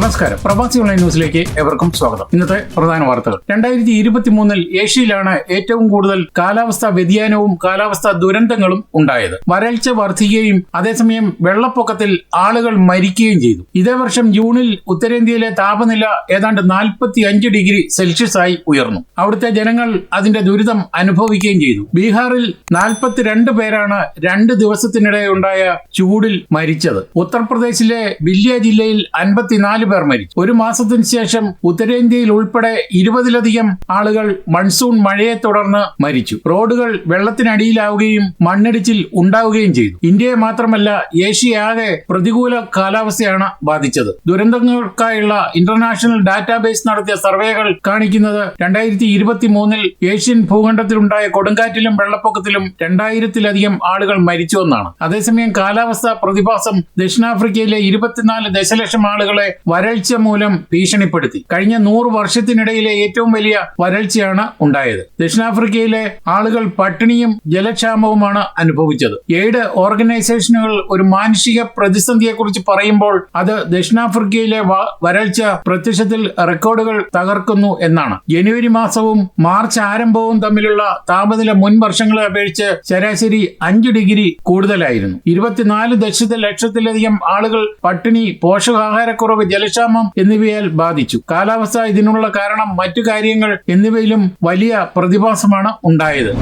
നമസ്കാരം. പ്രവാസി ഓൺലൈൻ ന്യൂസിലേക്ക് ഏവർക്കും സ്വാഗതം. ഇന്നത്തെ പ്രധാന വാർത്തകൾ. രണ്ടായിരത്തി ഇരുപത്തി മൂന്നിൽ ഏഷ്യയിലാണ് ഏറ്റവും കൂടുതൽ കാലാവസ്ഥാ വ്യതിയാനവും കാലാവസ്ഥാ ദുരന്തങ്ങളും ഉണ്ടായത്. വരൾച്ച വർദ്ധിക്കുകയും അതേസമയം വെള്ളപ്പൊക്കത്തിൽ ആളുകൾ മരിക്കുകയും ചെയ്തു. ഇതേ വർഷം ജൂണിൽ ഉത്തരേന്ത്യയിലെ താപനില ഏതാണ്ട് നാൽപ്പത്തി അഞ്ച് ഡിഗ്രി സെൽഷ്യസ് ആയി ഉയർന്നു. അവിടുത്തെ ജനങ്ങൾ അതിന്റെ ദുരിതം അനുഭവിക്കുകയും ചെയ്തു. ബീഹാറിൽ നാൽപ്പത്തിരണ്ട് പേരാണ് രണ്ട് ദിവസത്തിനിടെ ഉണ്ടായ ചൂടിൽ മരിച്ചത്. ഉത്തർപ്രദേശിലെ ബില്ല്യ ജില്ലയിൽ അൻപത്തിനാല് പേർ മരിച്ചു. ഒരു മാസത്തിന് ശേഷം ഉത്തരേന്ത്യയിൽ ഉൾപ്പെടെ ഇരുപതിലധികം ആളുകൾ മൺസൂൺ മഴയെ തുടർന്ന് മരിച്ചു. റോഡുകൾ വെള്ളത്തിനടിയിലാവുകയും മണ്ണിടിച്ചിൽ ഉണ്ടാവുകയും ചെയ്തു. ഇന്ത്യയെ മാത്രമല്ല ഏഷ്യയാകെ പ്രതികൂല കാലാവസ്ഥയാണ് ബാധിച്ചത്. ദുരന്തങ്ങൾക്കായുള്ള ഇന്റർനാഷണൽ ഡാറ്റാബേസ് നടത്തിയ സർവേകൾ കാണിക്കുന്നത് രണ്ടായിരത്തി ഇരുപത്തി മൂന്നിൽ ഏഷ്യൻ ഭൂഖണ്ഡത്തിലുണ്ടായ കൊടുങ്കാറ്റിലും വെള്ളപ്പൊക്കത്തിലും രണ്ടായിരത്തിലധികം ആളുകൾ മരിച്ചുവെന്നാണ് അതേസമയം കാലാവസ്ഥാ പ്രതിഭാസം ദക്ഷിണാഫ്രിക്കയിലെ ഇരുപത്തിനാല് ദശലക്ഷം ആളുകളെ വരൾച്ച മൂലം ഭീഷണിപ്പെടുത്തി. കഴിഞ്ഞ നൂറ് വർഷത്തിനിടയിലെ ഏറ്റവും വലിയ വരൾച്ചയാണ് ഉണ്ടായത്. ദക്ഷിണാഫ്രിക്കയിലെ ആളുകൾ പട്ടിണിയും ജലക്ഷാമവുമാണ് അനുഭവിച്ചത്. എയ്ഡ് ഓർഗനൈസേഷനുകൾ ഒരു മാനുഷിക പ്രതിസന്ധിയെക്കുറിച്ച് പറയുമ്പോൾ അത് ദക്ഷിണാഫ്രിക്കയിലെ വരൾച്ച പ്രത്യക്ഷത്തിൽ റെക്കോർഡുകൾ തകർക്കുന്നു എന്നാണ്. ജനുവരി മാസവും മാർച്ച് ആരംഭവും തമ്മിലുള്ള താപനില മുൻ വർഷങ്ങളെ അപേക്ഷിച്ച് ശരാശരി അഞ്ച് ഡിഗ്രി കൂടുതലായിരുന്നു. ഇരുപത്തിനാല് ദശ ലക്ഷത്തിലധികം ആളുകൾ പട്ടിണി പോഷകാഹാരക്കുറവ് ജലക്ഷാമം എന്നിവയാൽ ബാധിച്ചു. കാലാവസ്ഥ ഇതിനുള്ള കാരണം മറ്റു കാര്യങ്ങൾ എന്നിവയിലും വലിയ പ്രതിഭാസമാണ് ഉണ്ടായത്.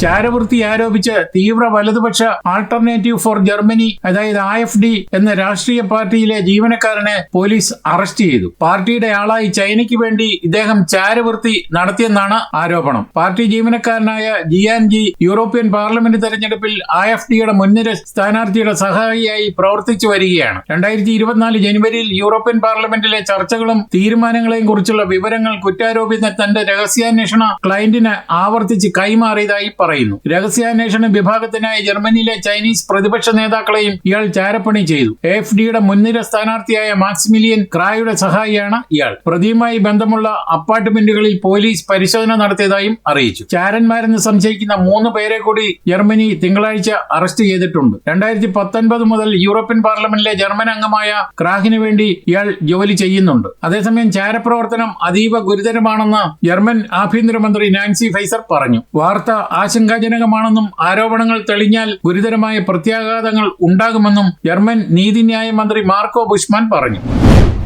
ചാരവൃത്തി ആരോപിച്ച് തീവ്ര വലതുപക്ഷ ആൾട്ടർനേറ്റീവ് ഫോർ ജർമ്മനി അതായത് ആ എഫ് ഡി എന്ന രാഷ്ട്രീയ പാർട്ടിയിലെ ജീവനക്കാരനെ പോലീസ് അറസ്റ്റ് ചെയ്തു. പാർട്ടിയുടെ ആളായി ചൈനയ്ക്ക് വേണ്ടി ഇദ്ദേഹം ചാരവൃത്തി നടത്തിയെന്നാണ് ആരോപണം. പാർട്ടി ജീവനക്കാരനായ ജിയാൻ ജി യൂറോപ്യൻ പാർലമെന്റ് തെരഞ്ഞെടുപ്പിൽ ആ എഫ് ഡിയുടെ മുൻനിര സ്ഥാനാർത്ഥിയുടെ സഹായിയായി പ്രവർത്തിച്ചു വരികയാണ്. രണ്ടായിരത്തി ഇരുപത്തിനാല് ജനുവരിയിൽ യൂറോപ്യൻ പാർലമെന്റിലെ ചർച്ചകളും തീരുമാനങ്ങളെയും കുറിച്ചുള്ള വിവരങ്ങൾ കുറ്റാരോപിത തന്റെ രഹസ്യാന്വേഷണ ക്ലയന്റിന് ആവർത്തിച്ച് കൈമാറിയതായി പറയുന്നു. രഹസ്യാന്വേഷണ വിഭാഗത്തിനായി ജർമ്മനിയിലെ ചൈനീസ് പ്രതിപക്ഷ നേതാക്കളെയും ഇയാൾ ചാരപ്പണി ചെയ്തു. എഫ് ഡിയുടെ മുൻനിര സ്ഥാനാർത്ഥിയായ മാക്സിമിലിയൻ ക്രായുടെ സഹായിയാണ് ഇയാൾ. പ്രതിയുമായി ബന്ധമുള്ള അപ്പാർട്ട്മെന്റുകളിൽ പോലീസ് പരിശോധന നടത്തിയതായും അറിയിച്ചു. ചാരന്മാരെന്ന് സംശയിക്കുന്ന മൂന്ന് പേരെ കൂടി ജർമ്മനി തിങ്കളാഴ്ച അറസ്റ്റ് ചെയ്തിട്ടുണ്ട്. രണ്ടായിരത്തി പത്തൊൻപത് മുതൽ യൂറോപ്യൻ പാർലമെന്റിലെ ജർമ്മൻ അംഗമായ ക്രാഹിന് വേണ്ടി ഇയാൾ ജോലി ചെയ്യുന്നുണ്ട്. അതേസമയം ചാരപ്രവർത്തനം അതീവ ഗുരുതരമാണെന്ന് ജർമ്മൻ ആഭ്യന്തരമന്ത്രി നാൻസി ഫൈസർ പറഞ്ഞു. വാർത്ത ആശങ്കാജനകമാണെന്നും ആരോപണങ്ങൾ തെളിഞ്ഞാൽ ഗുരുതരമായ പ്രത്യാഘാതങ്ങൾ ഉണ്ടാകുമെന്നും ജർമ്മൻ നീതിന്യായ മന്ത്രി മാർക്കോ ബുഷ്മാൻ പറഞ്ഞു.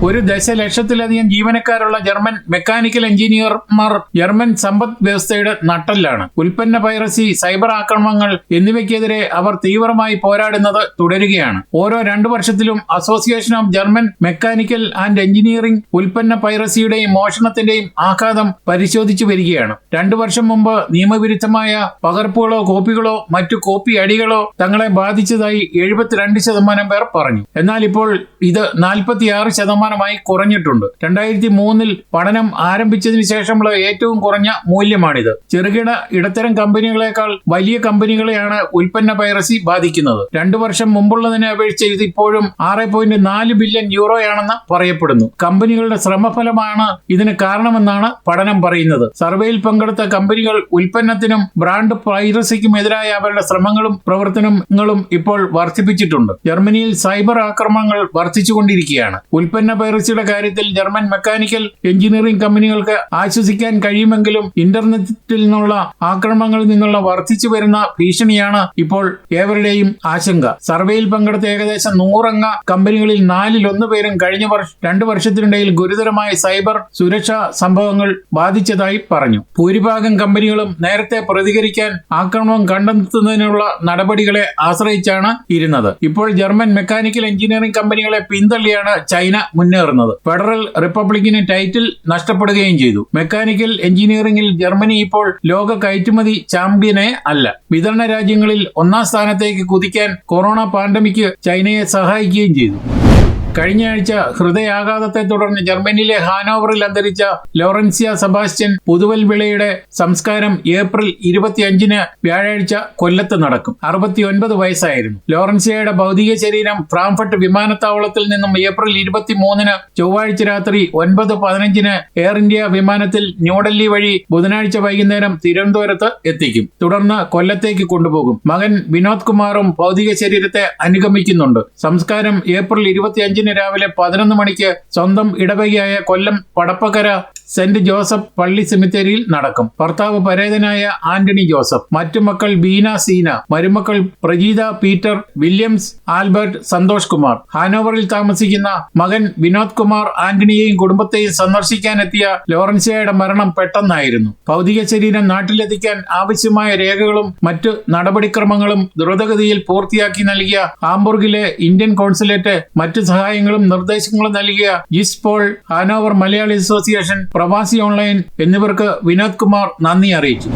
ഒരു ദശലക്ഷത്തിലധികം ജീവനക്കാരുള്ള ജർമ്മൻ മെക്കാനിക്കൽ എഞ്ചിനീയർമാർ ജർമ്മൻ സമ്പദ് വ്യവസ്ഥയുടെ നട്ടല്ലാണ്. ഉൽപ്പന്ന പൈറസി സൈബർ ആക്രമണങ്ങൾ എന്നിവയ്ക്കെതിരെ അവർ തീവ്രമായി പോരാടുന്നത് തുടരുകയാണ്. ഓരോ രണ്ടു വർഷത്തിലും association of German mechanical and engineering ഉൽപ്പന്ന പൈറസിയുടെയും മോഷണത്തിന്റെയും ആഘാതം പരിശോധിച്ചു വരികയാണ്. രണ്ടു വർഷം മുമ്പ് നിയമവിരുദ്ധമായ പകർപ്പുകളോ കോപ്പികളോ മറ്റു കോപ്പി അടികളോ തങ്ങളെ ബാധിച്ചതായി എഴുപത്തിരണ്ട് ശതമാനം പേർ പറഞ്ഞു. എന്നാൽ ഇപ്പോൾ ഇത് നാൽപ്പത്തിയാറ് ശതമാനമായി കുറഞ്ഞിട്ടുണ്ട്. രണ്ടായിരത്തി മൂന്നിൽ പഠനം ആരംഭിച്ചതിന് ശേഷമുള്ള ഏറ്റവും കുറഞ്ഞ മൂല്യമാണിത്. ചെറുകിട ഇടത്തരം കമ്പനികളെക്കാൾ വലിയ കമ്പനികളെയാണ് ഉൽപ്പന്ന പൈറസി ബാധിക്കുന്നത്. രണ്ടു വർഷം മുമ്പുള്ളതിനെ അപേക്ഷിച്ച് ഇത് ഇപ്പോഴും ആറ് പോയിന്റ് നാല് ബില്യൺ യൂറോയാണെന്ന് പറയപ്പെടുന്നു. കമ്പനികളുടെ ശ്രമഫലമാണ് ഇതിന് കാരണമെന്നാണ് പഠനം പറയുന്നത്. സർവേയിൽ പങ്കെടുത്ത കമ്പനികൾ ഉൽപ്പന്നത്തിനും ബ്രാൻഡ് പൈറസിക്കും എതിരായ അവരുടെ ശ്രമങ്ങളും പ്രവർത്തനങ്ങളും ഇപ്പോൾ വർദ്ധിപ്പിച്ചിട്ടുണ്ട്. ജർമ്മനിയിൽ സൈബർ ആക്രമണങ്ങൾ വർദ്ധിച്ചുകൊണ്ടിരിക്കുകയാണ്. ഉൽപ്പന്ന പൈറസിയുടെ കാര്യത്തിൽ ജർമ്മൻ മെക്കാനിക്കൽ എഞ്ചിനീയറിംഗ് കമ്പനികൾക്ക് ആശ്വസിക്കാൻ കഴിയുമെങ്കിലും ഇന്റർനെറ്റിൽ നിന്നുള്ള ആക്രമണങ്ങളിൽ നിന്നുള്ള വർദ്ധിച്ചു വരുന്ന ഭീഷണിയാണ് ഇപ്പോൾ ഏവരുടെയും ആശങ്ക. സർവേയിൽ പങ്കെടുത്ത ഏകദേശം നൂറംഗ കമ്പനികളിൽ നാലിൽ ഒന്ന് പേരും കഴിഞ്ഞ വർഷം രണ്ടു വർഷത്തിനിടയിൽ ഗുരുതരമായ സൈബർ സുരക്ഷാ സംഭവങ്ങൾ ബാധിച്ചതായി പറഞ്ഞു. ഭൂരിഭാഗം കമ്പനികളും നേരത്തെ പ്രതികരിക്കാൻ ആക്രമണം കണ്ടെത്തുന്നതിനുള്ള നടപടികളെ ആശ്രയിച്ചാണ് ഇരുന്നത്. ഇപ്പോൾ ജർമ്മൻ മെക്കാനിക്കൽ എഞ്ചിനീയറിംഗ് കമ്പനികളെ പിന്തള്ളിയാണ് ചൈന മുന്നേറുന്നത്. ഫെഡറൽ റിപ്പബ്ലിക്കിന് ടൈറ്റിൽ നഷ്ടപ്പെടുകയും ചെയ്തു. മെക്കാനിക്കൽ എഞ്ചിനീയറിംഗിൽ ജർമ്മനി ഇപ്പോൾ ലോക കയറ്റുമതി ചാമ്പ്യനെ അല്ല. വിതരണ രാജ്യങ്ങളിൽ ഒന്നാം സ്ഥാനത്തേക്ക് കുതിക്കാൻ കൊറോണ പാൻഡമിക് ചൈനയെ സഹായിക്കുകയും ചെയ്തു. കഴിഞ്ഞ ആഴ്ച ഹൃദയാഘാതത്തെ തുടർന്ന് ജർമ്മനിയിലെ ഹാനോവറിൽ അന്തരിച്ച ലോറൻസിയ സെബാസ്റ്റ്യൻ പുതുവൽ വിളയുടെ സംസ്കാരം ഏപ്രിൽ ഇരുപത്തിയഞ്ചിന് വ്യാഴാഴ്ച കൊല്ലത്ത് നടക്കും. അറുപത്തിയൊൻപത് വയസ്സായിരുന്നു. ലോറൻസിയയുടെ ഭൗതിക ശരീരം ഫ്രാങ്ക്ഫർട്ട് വിമാനത്താവളത്തിൽ നിന്നും ഏപ്രിൽ ഇരുപത്തിമൂന്നിന് ചൊവ്വാഴ്ച രാത്രി ഒൻപത് പതിനഞ്ചിന് എയർ ഇന്ത്യ വിമാനത്തിൽ ന്യൂഡൽഹി വഴി ബുധനാഴ്ച വൈകുന്നേരം തിരുവനന്തപുരത്ത് എത്തിക്കും. തുടർന്ന് കൊല്ലത്തേക്ക് കൊണ്ടുപോകും. മകൻ വിനോദ് കുമാറും ഭൗതിക ശരീരത്തെ അനുഗമിക്കുന്നുണ്ട്. സംസ്കാരം ഏപ്രിൽ ഇരുപത്തിയഞ്ചിന് ഇരുപത്തിയഞ്ചിന് രാവിലെ പതിനൊന്ന് മണിക്ക് സ്വന്തം ഇടവകയായ കൊല്ലം പടപ്പക്കര സെന്റ് ജോസഫ് പള്ളി സെമിത്തേരിയിൽ നടക്കും. ഭർത്താവ് പരേതനായ ആന്റണി ജോസഫ് മറ്റു മക്കൾ ബീന സീന മരുമക്കൾ Prajeetha Peter Williams Albert Santhosh Kumar. ഹാനോവറിൽ താമസിക്കുന്ന മകൻ വിനോദ് കുമാർ ആന്റണിയെയും കുടുംബത്തെയും സന്ദർശിക്കാനെത്തിയ ലോറൻസിയയുടെ മരണം പെട്ടെന്നായിരുന്നു. ഭൗതിക ശരീരം നാട്ടിലെത്തിക്കാൻ ആവശ്യമായ രേഖകളും മറ്റു നടപടിക്രമങ്ങളും ദ്രുതഗതിയിൽ പൂർത്തിയാക്കി നൽകിയ ഹാംബുർഗിലെ ഇന്ത്യൻ കോൺസുലേറ്റ് മറ്റു സഹായങ്ങളും നിർദ്ദേശങ്ങളും നൽകിയ Jis Paul Hanover Malayali association Pravasi online എന്നിവർക്ക് വിനോദ് കുമാർ നന്ദി അറിയിച്ചു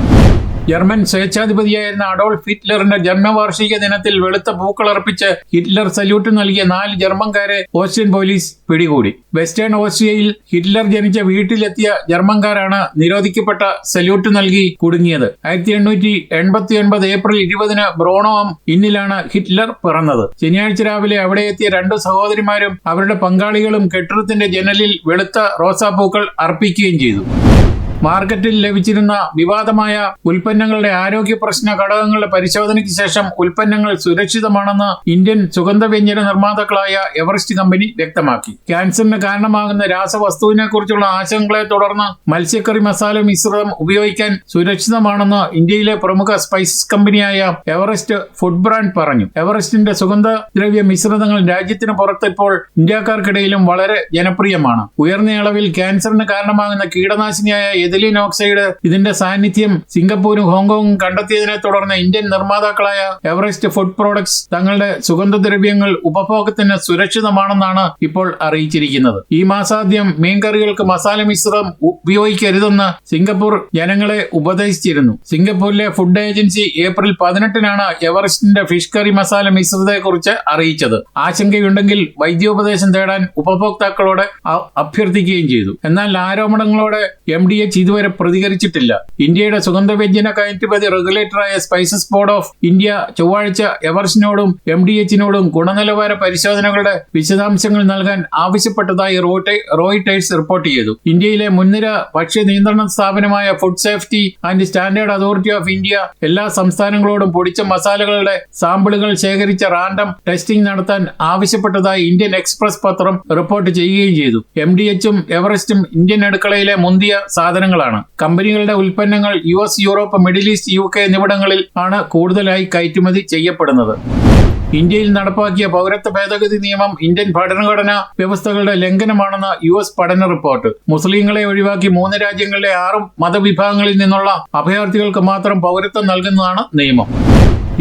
ജർമ്മൻ സ്വേച്ഛാധിപതിയായിരുന്ന അഡോൾഫ് ഹിറ്റ്ലറിന്റെ ജന്മവാർഷിക ദിനത്തിൽ വെളുത്ത പൂക്കളർപ്പിച്ച് ഹിറ്റ്ലർ സല്യൂട്ട് നൽകിയ നാല് ജർമ്മൻകാരെ ഓസ്ട്രിയൻ പോലീസ് പിടികൂടി. വെസ്റ്റേൺ ഓസ്ട്രിയയിൽ ഹിറ്റ്ലർ ജനിച്ച വീട്ടിലെത്തിയ ജർമ്മൻകാരാണ് നിരോധിക്കപ്പെട്ട സല്യൂട്ട് നൽകി കുടുങ്ങിയത്. ആയിരത്തി എണ്ണൂറ്റി എൺപത്തി ഒൻപത് ഏപ്രിൽ ഇരുപതിന് ബ്രോണോം ഇന്നിലാണ് ഹിറ്റ്ലർ പിറന്നത്. ശനിയാഴ്ച രാവിലെ അവിടെ എത്തിയ രണ്ടു സഹോദരിമാരും അവരുടെ പങ്കാളികളും കെട്ടിടത്തിന്റെ ജനലിൽ വെളുത്ത റോസാപ്പൂക്കൾ അർപ്പിക്കുകയും ചെയ്തു. മാർക്കറ്റിൽ ലഭിച്ചിരുന്ന വിവാദമായ ഉൽപ്പന്നങ്ങളുടെ ആരോഗ്യ പ്രശ്ന ഘടകങ്ങളുടെ പരിശോധനയ്ക്ക് ശേഷം ഉൽപ്പന്നങ്ങൾ സുരക്ഷിതമാണെന്ന് ഇന്ത്യൻ സുഗന്ധവ്യഞ്ജന നിർമ്മാതാക്കളായ എവറസ്റ്റ് കമ്പനി വ്യക്തമാക്കി. ക്യാൻസറിന് കാരണമാകുന്ന രാസവസ്തുവിനെ കുറിച്ചുള്ള ആശങ്കകളെ തുടർന്ന് മത്സ്യക്കറി മസാല മിശ്രിതം ഉപയോഗിക്കാൻ സുരക്ഷിതമാണെന്ന് ഇന്ത്യയിലെ പ്രമുഖ സ്പൈസസ് കമ്പനിയായ എവറസ്റ്റ് ഫുഡ് ബ്രാൻഡ് പറഞ്ഞു. എവറസ്റ്റിന്റെ സുഗന്ധദ്രവ്യ മിശ്രിതങ്ങൾ രാജ്യത്തിന് പുറത്ത് ഇപ്പോൾ ഇന്ത്യക്കാർക്കിടയിലും വളരെ ജനപ്രിയമാണ്. ഉയർന്ന അളവിൽ ക്യാൻസറിന് കാരണമാകുന്ന കീടനാശിനിയായ എഥിലിൻ ഓക്സൈഡ് ഇതിന്റെ സാന്നിധ്യം സിംഗപ്പൂരും ഹോങ്കോങ്ങും കണ്ടെത്തിയതിനെ തുടർന്ന് ഇന്ത്യൻ നിർമ്മാതാക്കളായ എവറസ്റ്റ് ഫുഡ് പ്രോഡക്ട്സ് തങ്ങളുടെ സുഗന്ധദ്രവ്യങ്ങൾ ഉപഭോഗത്തിന് സുരക്ഷിതമാണെന്നാണ് ഇപ്പോൾ അറിയിച്ചിരിക്കുന്നത്. ഈ മാസാദ്യം മീൻകറികൾക്ക് മസാല മിശ്രിതം ഉപയോഗിക്കരുതെന്ന് സിംഗപ്പൂർ ജനങ്ങളെ ഉപദേശിച്ചിരുന്നു. സിംഗപ്പൂരിലെ ഫുഡ് ഏജൻസി ഏപ്രിൽ പതിനെട്ടിനാണ് എവറസ്റ്റിന്റെ ഫിഷ് കറി മസാല മിശ്രിതത്തെക്കുറിച്ച് അറിയിച്ചത്. ആശങ്കയുണ്ടെങ്കിൽ വൈദ്യോപദേശം തേടാൻ ഉപഭോക്താക്കളോട് അഭ്യർത്ഥിക്കുകയും ചെയ്തു. എന്നാൽ ആരോപണങ്ങളോട് എം ഡി എച്ച് ഇതുവരെ പ്രതികരിച്ചിട്ടില്ല. ഇന്ത്യയുടെ സുഗന്ധ വ്യഞ്ജന കയറ്റുമതി റെഗുലേറ്ററായ സ്പൈസസ് ബോർഡ് ഓഫ് ഇന്ത്യ ചൊവ്വാഴ്ച എവർസിനോടും എം ഡി എച്ചിനോടും ഗുണനിലവാര പരിശോധനകളുടെ വിശദാംശങ്ങൾ നൽകാൻ ആവശ്യപ്പെട്ടതായി റോയിട്ടേഴ്സ് റിപ്പോർട്ട് ചെയ്തു. ഇന്ത്യയിലെ മുൻനിര ഭക്ഷ്യ നിയന്ത്രണ സ്ഥാപനമായ food safety and standard authority of India എല്ലാ സംസ്ഥാനങ്ങളോടും പൊടിച്ച മസാലകളുടെ സാമ്പിളുകൾ ശേഖരിച്ച റാൻഡം ടെസ്റ്റിംഗ് നടത്താൻ ആവശ്യപ്പെട്ടതായി ഇന്ത്യൻ എക്സ്പ്രസ് പത്രം റിപ്പോർട്ട് ചെയ്യുകയും ചെയ്തു. എം ഡി എച്ചും എവറസ്റ്റും ഇന്ത്യൻ അടുക്കളയിലെ മുന്തിയ സാധനങ്ങളാണ് കമ്പനികളുടെ ഉൽപ്പന്നങ്ങൾ U S Europe middle east U K എന്നിവിടങ്ങളിൽ ആണ് കൂടുതലായി കയറ്റുമതി ചെയ്യപ്പെടുന്നത്. ഇന്ത്യയിൽ നടപ്പാക്കിയ പൗരത്വ ഭേദഗതി നിയമം ഇന്ത്യൻ ഭരണഘടനാ വ്യവസ്ഥകളുടെ ലംഘനമാണെന്ന് യു എസ് പഠന റിപ്പോർട്ട്. മുസ്ലിങ്ങളെ ഒഴിവാക്കി മൂന്ന് രാജ്യങ്ങളിലെ ആറും മതവിഭാഗങ്ങളിൽ നിന്നുള്ള അഭയാർത്ഥികൾക്ക് മാത്രം പൗരത്വം നൽകുന്നതാണ് നിയമം.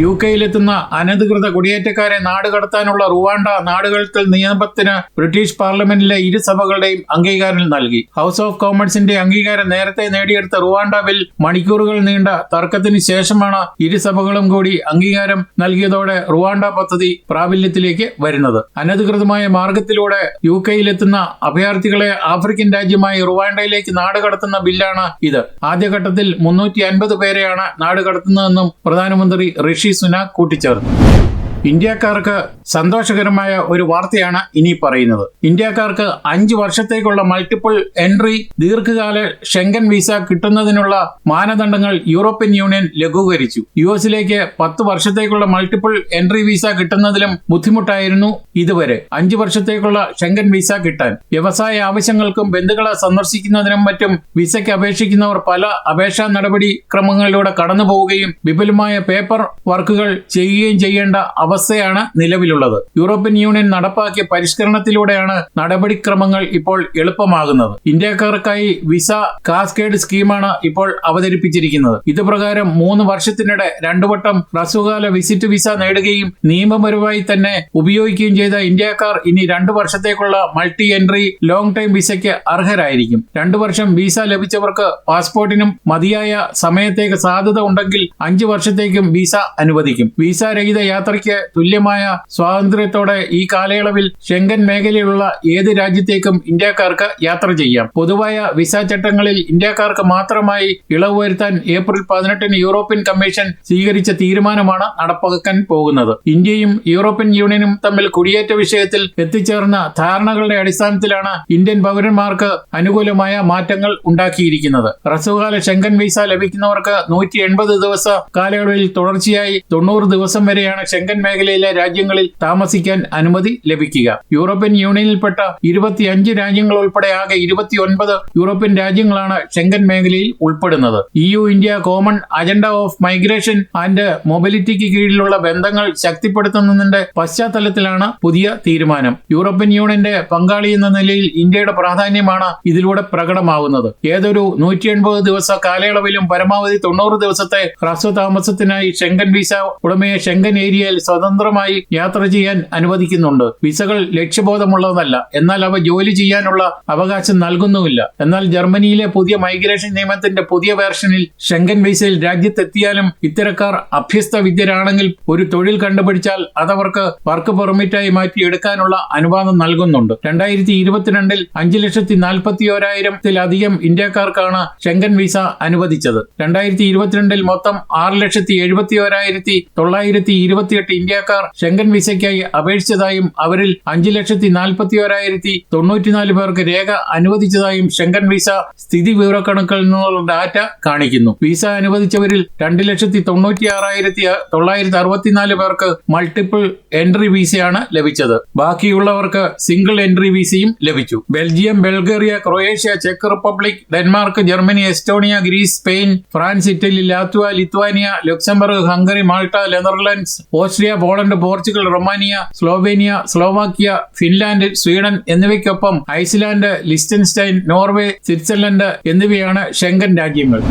യു കെയിലെത്തുന്ന അനധികൃത കുടിയേറ്റക്കാരെ നാടുകടത്താനുള്ള റുവാണ്ട നാടുകടത്തൽ നിയമത്തിന് ബ്രിട്ടീഷ് പാർലമെന്റിലെ ഇരുസഭകളുടെയും അംഗീകാരം നൽകി. ഹൗസ് ഓഫ് കോമൺസിന്റെ അംഗീകാരം നേരത്തെ നേടിയെടുത്ത റുവാണ്ട ബിൽ മണിക്കൂറുകൾ നീണ്ട തർക്കത്തിന് ശേഷമാണ് ഇരുസഭകളും കൂടി അംഗീകാരം നൽകിയതോടെ റുവാണ്ട പദ്ധതി പ്രാബല്യത്തിലേക്ക് വരുന്നത്. അനധികൃതമായ മാർഗത്തിലൂടെ യു കെയിലെത്തുന്ന അഭയാർത്ഥികളെ ആഫ്രിക്കൻ രാജ്യമായ റുവാണ്ടയിലേക്ക് നാടുകടത്തുന്ന ബില്ലാണ് ഇത്. ആദ്യഘട്ടത്തിൽ മുന്നൂറ്റി അൻപത് പേരെയാണ് നാടുകടത്തുന്നതെന്നും പ്രധാനമന്ത്രി ഋഷി സുനാക് കൂട്ടിച്ചേർത്തു. ഇന്ത്യക്കാർക്ക് സന്തോഷകരമായ ഒരു വാർത്തയാണ് ഇനി പറയുന്നത്. ഇന്ത്യക്കാർക്ക് അഞ്ച് വർഷത്തേക്കുള്ള മൾട്ടിപ്പിൾ എൻട്രി ദീർഘകാല ഷെങ്കൻ വിസ കിട്ടുന്നതിനുള്ള മാനദണ്ഡങ്ങൾ യൂറോപ്യൻ യൂണിയൻ ലഘൂകരിച്ചു. യു എസിലേക്ക് പത്ത് വർഷത്തേക്കുള്ള മൾട്ടിപ്പിൾ എൻട്രി വിസ കിട്ടുന്നതിലും ബുദ്ധിമുട്ടായിരുന്നു ഇതുവരെ. അഞ്ചു വർഷത്തേക്കുള്ള ഷെങ്കൻ വിസ കിട്ടാൻ. വ്യവസായ ആവശ്യങ്ങൾക്കും ബന്ധുക്കളെ സന്ദർശിക്കുന്നതിനും മറ്റും വിസയ്ക്ക് അപേക്ഷിക്കുന്നവർ പല അപേക്ഷാ നടപടിക്രമങ്ങളിലൂടെ കടന്നു പോവുകയും വിപുലമായ പേപ്പർ വർക്കുകൾ ചെയ്യുകയും ചെയ്യേണ്ട അവസ്ഥയാണ് നിലവിലുള്ളത്. യൂറോപ്യൻ യൂണിയൻ നടപ്പാക്കിയ പരിഷ്കരണത്തിലൂടെയാണ് നടപടിക്രമങ്ങൾ ഇപ്പോൾ എളുപ്പമാകുന്നത്. ഇന്ത്യക്കാർക്കായി വിസ കാസ്കേഡ് സ്കീമാണ് ഇപ്പോൾ അവതരിപ്പിച്ചിരിക്കുന്നത്. ഇതുപ്രകാരം മൂന്ന് വർഷത്തിനിടെ രണ്ടു വട്ടം ഹ്രസ്വകാല വിസിറ്റ് വിസ നേടുകയും നിയമപരമായി തന്നെ ഉപയോഗിക്കുകയും ചെയ്ത ഇന്ത്യക്കാർ ഇനി രണ്ടു വർഷത്തേക്കുള്ള മൾട്ടി എൻട്രി ലോങ് ടൈം വിസയ്ക്ക് അർഹരായിരിക്കും. രണ്ടു വർഷം വിസ ലഭിച്ചവർക്ക് പാസ്പോർട്ടിനും മതിയായ സമയത്തേക്ക് സാധ്യത ഉണ്ടെങ്കിൽ അഞ്ചു വർഷത്തേക്കും വിസ അനുവദിക്കും. വിസ രഹിത യാത്രയ്ക്ക് തുല്യമായ സ്വാതന്ത്ര്യത്തോടെ ഈ കാലയളവിൽ ഷെങ്കൻ മേഖലയിലുള്ള ഏത് രാജ്യത്തേക്കും ഇന്ത്യക്കാർക്ക് യാത്ര ചെയ്യാം. പൊതുവായ വിസ ചട്ടങ്ങളിൽ ഇന്ത്യക്കാർക്ക് മാത്രമായി ഇളവ് വരുത്താൻ ഏപ്രിൽ പതിനെട്ടിന് യൂറോപ്യൻ കമ്മീഷൻ സ്വീകരിച്ച തീരുമാനമാണ് നടപ്പാക്കാൻ പോകുന്നത്. ഇന്ത്യയും യൂറോപ്യൻ യൂണിയനും തമ്മിൽ കുടിയേറ്റ വിഷയത്തിൽ എത്തിച്ചേർന്ന ധാരണകളുടെ അടിസ്ഥാനത്തിലാണ് ഇന്ത്യൻ പൗരന്മാർക്ക് അനുകൂലമായ മാറ്റങ്ങൾ ഉണ്ടാക്കിയിരിക്കുന്നത്. ഹ്രസ്വകാല ഷെങ്കൻ വിസ ലഭിക്കുന്നവർക്ക് നൂറ്റി എൺപത് ദിവസ കാലയളവിൽ തുടർച്ചയായി തൊണ്ണൂറ് ദിവസം വരെയാണ് ഷെങ്കൻ മേഖലയിലെ രാജ്യങ്ങളിൽ താമസിക്കാൻ അനുമതി ലഭിക്കുക. യൂറോപ്യൻ യൂണിയനിൽപ്പെട്ട ഇരുപത്തിയഞ്ച് രാജ്യങ്ങൾ ഉൾപ്പെടെ ആകെ ഇരുപത്തിയൊൻപത് യൂറോപ്യൻ രാജ്യങ്ങളാണ് ഷെങ്കൻ മേഖലയിൽ ഉൾപ്പെടുന്നത്. E U India common agenda of migration and മൊബിലിറ്റിക്ക് കീഴിലുള്ള ബന്ധങ്ങൾ ശക്തിപ്പെടുത്തുന്നതിന്റെ പശ്ചാത്തലത്തിലാണ് പുതിയ തീരുമാനം. യൂറോപ്യൻ യൂണിയന്റെ പങ്കാളി എന്ന നിലയിൽ ഇന്ത്യയുടെ പ്രാധാന്യമാണ് ഇതിലൂടെ പ്രകടമാകുന്നത് ഏതൊരു നൂറ്റി എൺപത് ദിവസ കാലയളവിലും പരമാവധി തൊണ്ണൂറ് ദിവസത്തെ ഹ്രസ്വ താമസത്തിനായി ഷെങ്കൻ വിസ ഉടമയെ ഷെങ്കൻ ഏരിയയിൽ സ്വതന്ത്രമായി യാത്ര ചെയ്യാൻ അനുവദിക്കുന്നുണ്ട്. വിസകൾ ലക്ഷ്യബോധമുള്ളതല്ല. എന്നാൽ അവ ജോലി ചെയ്യാനുള്ള അവകാശം നൽകുന്നുമില്ല. എന്നാൽ ജർമ്മനിയിലെ പുതിയ മൈഗ്രേഷൻ നിയമത്തിന്റെ പുതിയ വേർഷനിൽ ഷെങ്കൻ വിസയിൽ രാജ്യത്തെത്തിയാലും ഇത്തരക്കാർ അഭ്യസ്ത വിദ്യരാണെങ്കിൽ ഒരു തൊഴിൽ കണ്ടുപിടിച്ചാൽ അതവർക്ക് വർക്ക് പെർമിറ്റായി മാറ്റി എടുക്കാനുള്ള അനുവാദം നൽകുന്നുണ്ട്. രണ്ടായിരത്തി ഇരുപത്തിരണ്ടിൽ അഞ്ചു ലക്ഷത്തി നാൽപ്പത്തി ഓരായിരത്തിലധികം ഇന്ത്യക്കാർക്കാണ് ഷെങ്കൻ വിസ അനുവദിച്ചത്. രണ്ടായിരത്തി ഇരുപത്തിരണ്ടിൽ മൊത്തം ആറ് ലക്ഷത്തി എഴുപത്തി ഓരായിരത്തി തൊള്ളായിരത്തി ഇരുപത്തിയെട്ട് ഇന്ത്യക്കാർ ഷെങ്കൻ വിസയ്ക്കായി അപേക്ഷിച്ചതായും അവരിൽ അഞ്ചു ലക്ഷത്തി നാൽപ്പത്തി ഓരായിരത്തി തൊണ്ണൂറ്റിനാല് പേർക്ക് രേഖ അനുവദിച്ചതായും ഷെങ്കൻ വിസ സ്ഥിതി വിവരക്കണക്കിൽ നിന്നുള്ള ഡാറ്റ കാണിക്കുന്നു. വിസ അനുവദിച്ചവരിൽ രണ്ട് ലക്ഷത്തി തൊണ്ണൂറ്റി ആറായിരത്തി തൊള്ളായിരത്തി അറുപത്തിനാല് പേർക്ക് മൾട്ടിപ്പിൾ എൻട്രി വിസയാണ് ലഭിച്ചത്. ബാക്കിയുള്ളവർക്ക് സിംഗിൾ എൻട്രി വിസയും ലഭിച്ചു. Belgium Bulgaria Croatia check Republic Denmark Germany Estonia Greece Spain France Italy Latvia Lithuania Luxembourg Hungary Malta Netherlands Austria Poland Portugal Romania Slovenia Slovakia Finland Sweden എന്നിവയ്ക്കൊപ്പം ഐസ്ലാൻഡ് ലിസ്റ്റൻസ്റ്റൈൻ നോർവേ സ്വിറ്റ്സർലൻഡ് എന്നിവയാണ് Schengen രാജ്യങ്ങൾ.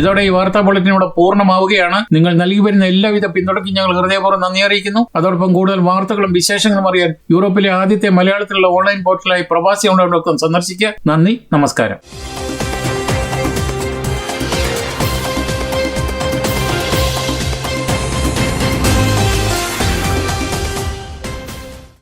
ഇതോടെ ഈ വാർത്താ bulletin ഇവിടെ പൂർണമാവുകയാണ്. നിങ്ങൾ നൽകി വരുന്ന എല്ലാവിധ പിന്തുണയ്ക്കും ഞങ്ങൾ ഹൃദയപൂർവം നന്ദി അറിയിക്കുന്നു. അതോടൊപ്പം കൂടുതൽ വാർത്തകളും വിശേഷങ്ങളും അറിയാൻ യൂറോപ്പിലെ ആദ്യത്തെ മലയാളത്തിലുള്ള ഓൺലൈൻ പോർട്ടലായി പ്രവാസി ഓൺലൈൻ സന്ദർശിക്കുക. നന്ദി നമസ്കാരം.